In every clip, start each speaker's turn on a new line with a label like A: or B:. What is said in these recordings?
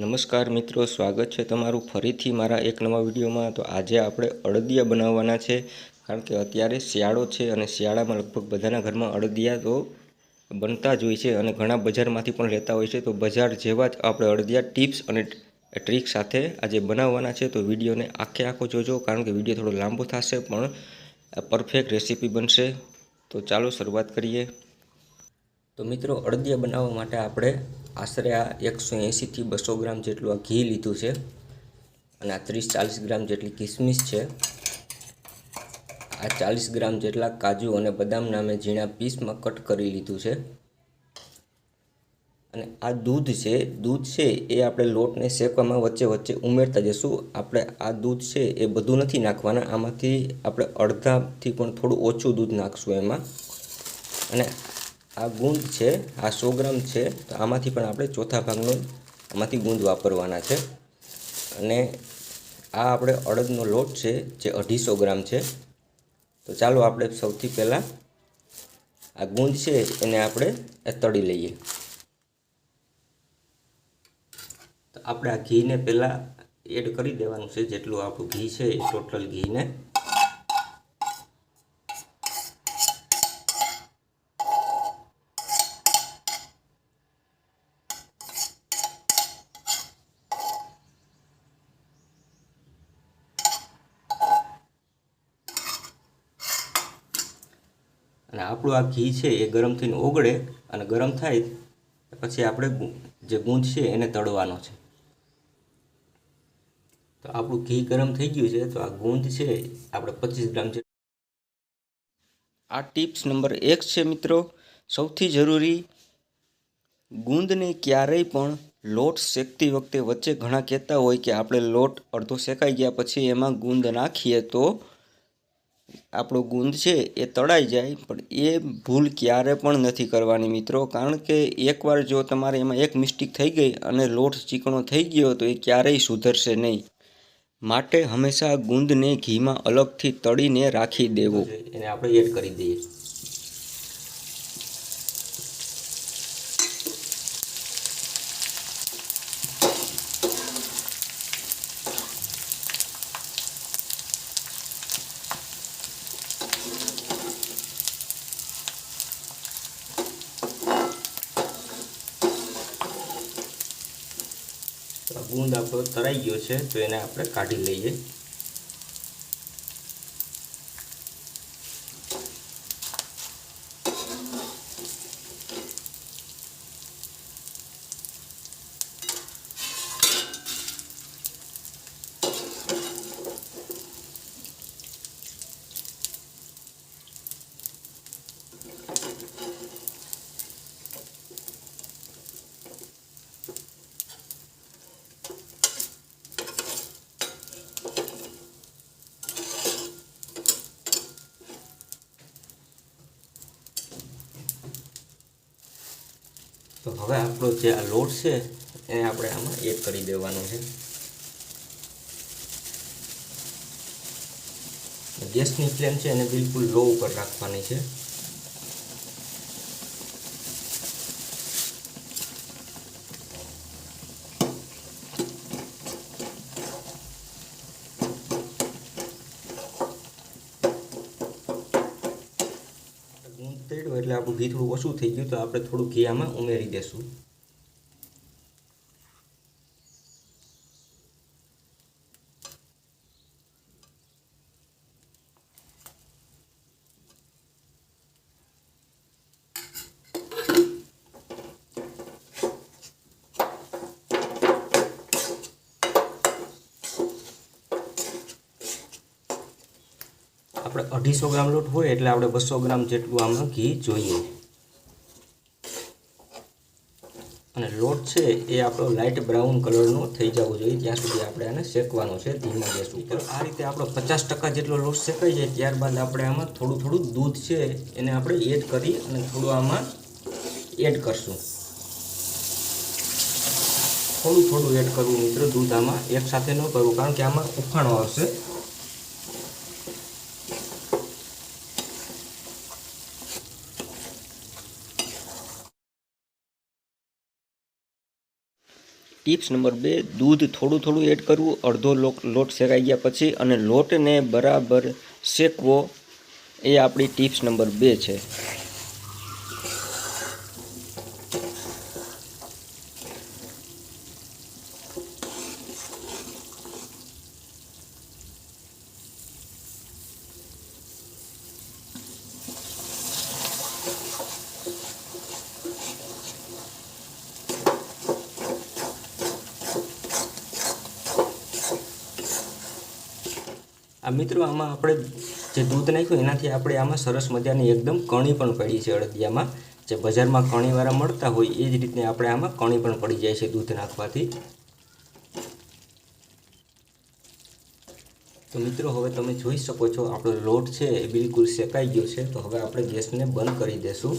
A: નમસ્કાર મિત્રો, સ્વાગત છે તમારું ફરીથી મારા એક નવા વિડીયોમાં. તો આજે આપણે અડદિયા બનાવવાના છે, કારણ કે અત્યારે શિયાળો છે અને શિયાળામાં લગભગ બધાના ઘરમાં અડદિયા તો બનતા જ હોય છે અને ઘણા બજારમાંથી પણ લેતા હોય છે. તો બજાર જેવા જ આપણે અડદિયા ટિપ્સ અને ટ્રીક સાથે આજે બનાવવાના છે. તો વિડીયોને આખે આખો જોજો, કારણ કે વીડિયો થોડો લાંબો થશે પણ પરફેક્ટ રેસીપી બનશે. તો ચાલો શરૂઆત કરીએ. તો મિત્રો, અડદિયા બનાવવા માટે આપણે આશરે આ એકસો એંશીથી બસો ગ્રામ જેટલું આ ઘી લીધું છે અને આ ત્રીસ ચાલીસ ગ્રામ જેટલી કિસમિસ છે. આ ચાલીસ ગ્રામ જેટલા કાજુ અને બદામના મેં ઝીણા પીસમાં કટ કરી લીધું છે. અને આ દૂધ છે દૂધ છે એ આપણે લોટને શેકવામાં વચ્ચે વચ્ચે ઉમેરતા જશું. આપણે આ દૂધ છે એ બધું નથી નાખવાના, આમાંથી આપણે અડધાથી પણ થોડું ઓછું દૂધ નાખશું એમાં. અને આ ગુંદ છે, આ સો ગ્રામ છે, તો આમાંથી પણ આપણે ચોથા ભાગનો આમાંથી ગુંદ વાપરવાના છે. અને આ આપણે અડદનો લોટ છે, જે અઢીસો ગ્રામ છે. તો ચાલો આપણે સૌથી પહેલાં આ ગુંદ છે, એને આપણે તળી લઈએ. તો આપણે આ ઘીને પહેલાં એડ કરી દેવાનું છે, જેટલું આપણું ઘી છે એ ટોટલ ઘીને. અને આપણું આ ઘી છે એ ગરમ થઈને ઓગળે અને ગરમ થાય પછી આપણે જે ગુંદ છે એને તળવાનો છે. તો આપણું ઘી ગરમ થઈ ગયું છે તો આ ગુંદ છે આપણે પચીસ ગ્રામ છે આ ટિપ્સ નંબર એક છે મિત્રો. સૌથી જરૂરી, ગુંદને ક્યારેય પણ લોટ શેકતી વખતે વચ્ચે ઘણા કહેતા હોય કે આપણે લોટ અડધો શેકાઈ ગયા પછી એમાં ગુંદ નાખીએ તો આપણો ગુંદ છે એ તળાઈ જાય, પણ એ ભૂલ ક્યારે પણ નથી કરવાની મિત્રો. કારણ કે એકવાર જો તમારે એમાં એક મિસ્ટેક થઈ ગઈ અને લોટ ચીકણો થઈ ગયો તો એ ક્યારેય સુધરશે નહીં. માટે હંમેશા ગુંદને ઘીમાં અલગથી તળીને રાખી દેવો. એને આપણે એડ કરી દઈએ. ગુંદ તરાઈ ગયો છે તો એને આપણે કાઢી લઈએ. હવે આપણો જે આ લોટ છે, એ આપણે આમાં એડ કરી દેવાનો છે. ગેસની ફ્લેમ છે એને બિલકુલ લો ઉપર રાખવાની છે ગુંદ તળ્યો એટલે આપણું ઘી થોડું ઓછું થઈ ગયું તો આપણે થોડું ઘી આમાં ઉમેરી દેશું આપણે અઢીસો ગ્રામ લોટ હોય એટલે આપણે બસો ગ્રામ જેટલું આમાં ઘી જોઈએ. અને લોટ છે એ આપણો લાઇટ બ્રાઉન કલરનો થઈ જવો જોઈએ ત્યાં સુધી આપણે આને શેકવાનો છે ધીમા ગેસ ઉપર. આ રીતે આપણો પચાસ ટકા જેટલો લોટ શેકાઈ જાય ત્યારબાદ આપણે આમાં થોડું થોડું દૂધ છે એને આપણે એડ કરી અને થોડું આમાં એડ કરશું. થોડું થોડું એડ કરવું મિત્રો, દૂધ આમાં એકસાથે ન કરવું, કારણ કે આમાં ઉફાણો આવશે. ટિપ્સ નંબર બે, દૂધ થોડું થોડું એડ કરવું, અડધો લોટ શેકાઈ ગયા પછી અને લોટને બરાબર શેકવો. એ આપણી ટિપ્સ નંબર બે છે. આ મિત્રો આમાં આપણે જે દૂધ નાખ્યું એનાથી આપણે આમાં સરસ મજાની એકદમ કણી પણ પડી છે અડદિયામાં. જે બજારમાં કણીવાળા મળતા હોય એ જ રીતે આપણે આમાં કણી પણ પડી જાય છે દૂધ નાખવાથી. તો મિત્રો હવે તમે જોઈ શકો છો આપણો લોટ છે એ બિલકુલ શેકાઈ ગયો છે. તો હવે આપણે ગેસને બંધ કરી દઈશું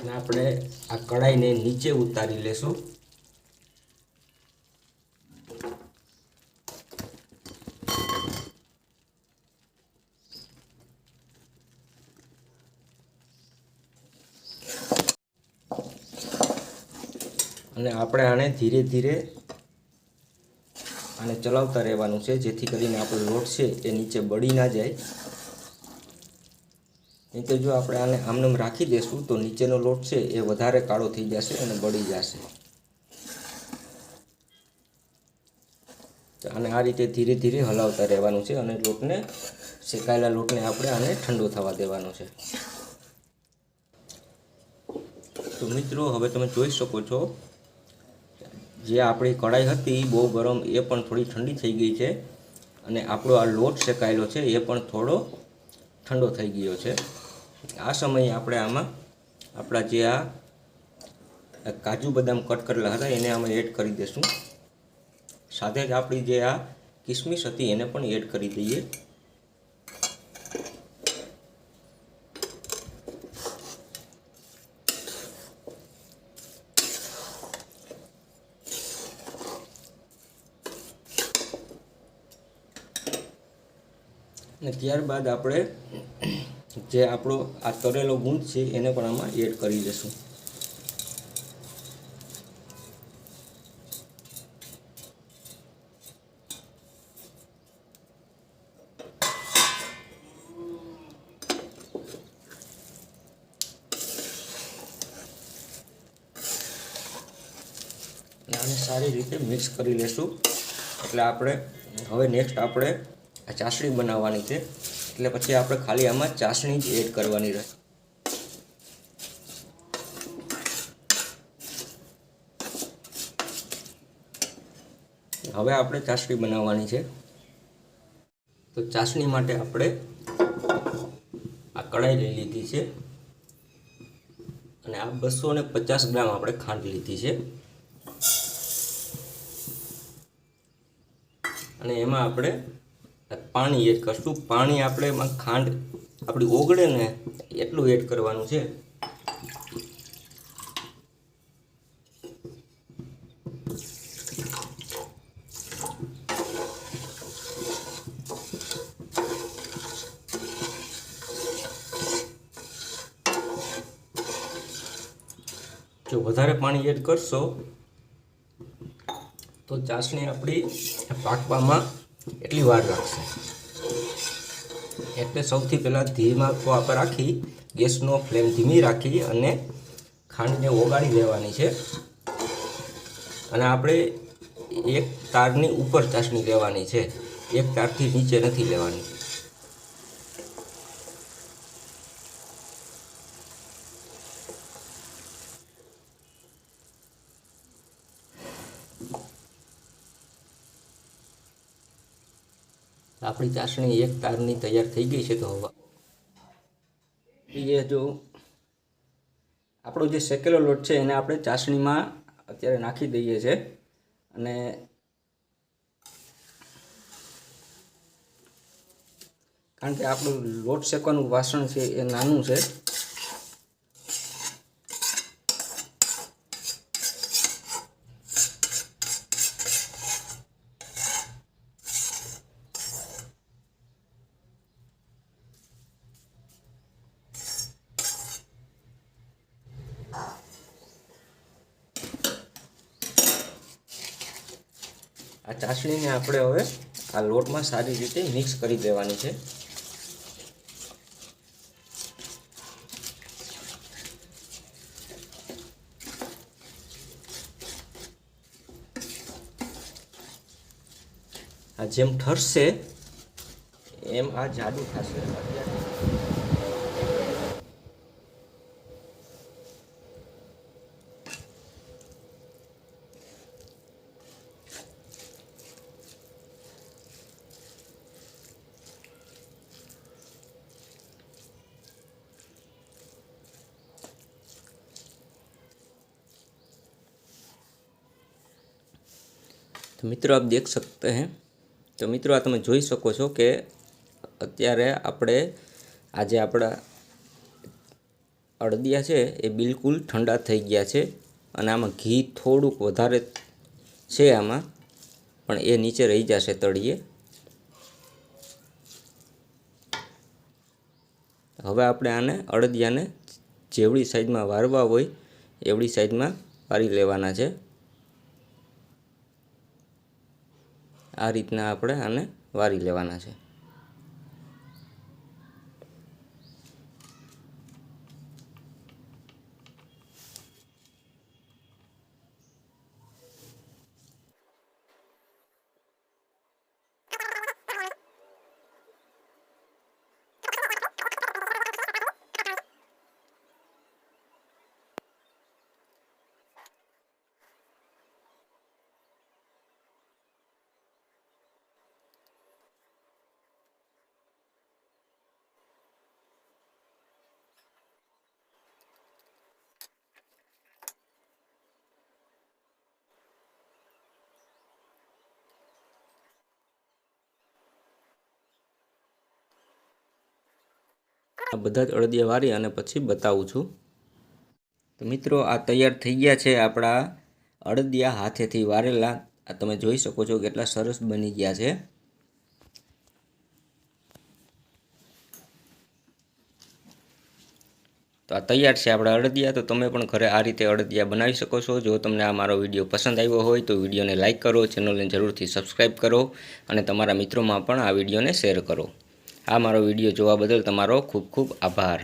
A: અને આપણે આ કડાઈને નીચે ઉતારી લેશું અને આપણે આને ધીરે ધીરે આને ચલાવતા રહેવાનું છે, જેથી કરીને આપણો લોટ છે એ નીચે બળી ના જાય. નહીં તો જો આપણે આને આમનેમ રાખી દેશું, તો નીચેનો લોટ છે એ વધારે કાળો થઈ જશે અને બળી જશે. તો આ રીતે ધીરે ધીરે હલાવતા રહેવાનું છે અને લોટને, શેકાયેલા લોટને આપણે આને ઠંડો થવા દેવાનો છે. તો મિત્રો, હવે તમે જોઈ શકો છો જે આપણી કઢાઈ હતી, બહુ ગરમ, એ પણ થોડી ઠંડી થઈ ગઈ છે. અને આપણો આ લોટ શેકાયેલો છે, એ પણ થોડો ઠંડો થઈ ગયો છે. આ સમયે આપણે આમાં આપણા જે આ કાજુ બદામ કટ કરેલા હતા, એને આમાં એડ કરી દઈશું સાથે જ આપણી જે આ કિસમિસ હતી, એને પણ એડ કરી દઈએ. અને ત્યારબાદ આપણે જે આપણો આ તરેલો ગુંદ છે, એને પણ આમાં એડ કરી દઈશું. આને સારી રીતે મિક્સ કરી લેશું. એટલે આપણે હવે નેક્સ્ટ આપણે આ ચાસણી બનાવવાની છે. એટલે પછી આપણે ખાલી આમાં ચાસણી જ એડ કરવાની રહે હવે આપણે ચાસણી બનાવવાની છે. તો ચાસણી માટે આપણે આ કઢાઈ લઈ લીધી છે. અને આ બસો પચાસ ગ્રામ આપણે ખાંડ લીધી છે. અને એમાં આપણે પાણી એડ કરશું પાણી આપણે એમાં ખાંડ આપણી ઓગળે ને એટલું એડ કરવાનું છે. જો વધારે પાણી એડ કરશો, તો ચાસણી આપણી પાકવામાં એટલી વાર લાગશે એટલે સૌથી પહેલાં ધીમા પર રાખી, ગેસનો ફ્લેમ ધીમી રાખી અને ખાંડને ઓગાળી લેવાની છે. અને આપણે એક તારની ઉપર ચાસણી લેવાની છે. એક તારથી નીચે નથી લેવાની. આપણી ચાસણી એક તારની તૈયાર થઈ ગઈ છે તો હવે એ જો આપણો જે શેકેલો લોટ છે એને આપણે ચાસણીમાં અત્યારે નાખી દઈએ છે અને કારણ કે આપણું લોટ શેકવાનું વાસણ છે એ નાનું છે આ ચાસણીને આપણે હવે આ લોટમાં સારી રીતે મિક્સ કરી દેવાની છે. આ જેમ ઠરશે, એમ આ જાડું થશે. તો મિત્રો આપ દેખ सकते हैं તો મિત્રો આ તમે જોઈ શકો છો કે અત્યારે આપણે આજે આપણા અડદિયા છે એ બિલકુલ ઠંડા થઈ ગયા છે અને આમાં ઘી થોડુંક વધારે છે આમાં પણ એ નીચે રહી જશે તળીએ હવે આપણે આને અડદિયાને જેવડી સાઈઝમાં વારવા હોય એવડી સાઈઝમાં વારી લેવાના છે આ રીતના આપણે આને વારી લેવાના છે. આ બધા જ અડદિયા વારી અને પછી બતાવું છું. તો મિત્રો, આ તૈયાર થઈ ગયા છે આપણા અડદિયા હાથેથી વારેલા. આ તમે જોઈ શકો છો કેટલા સરસ બની ગયા છે. તો આ તૈયાર છે આપણા અડદિયા તો તમે પણ ઘરે આ રીતે અડદિયા બનાવી શકો છો. જો તમને આ મારો વીડિયો પસંદ આવ્યો હોય તો વિડીયોને લાઇક કરો, ચેનલને જરૂરથી સબસ્ક્રાઈબ કરો અને તમારા મિત્રોમાં પણ આ વિડીયોને શેર કરો. આ મારો વીડિયો જોવા બદલ તમારો ખૂબ ખૂબ આભાર.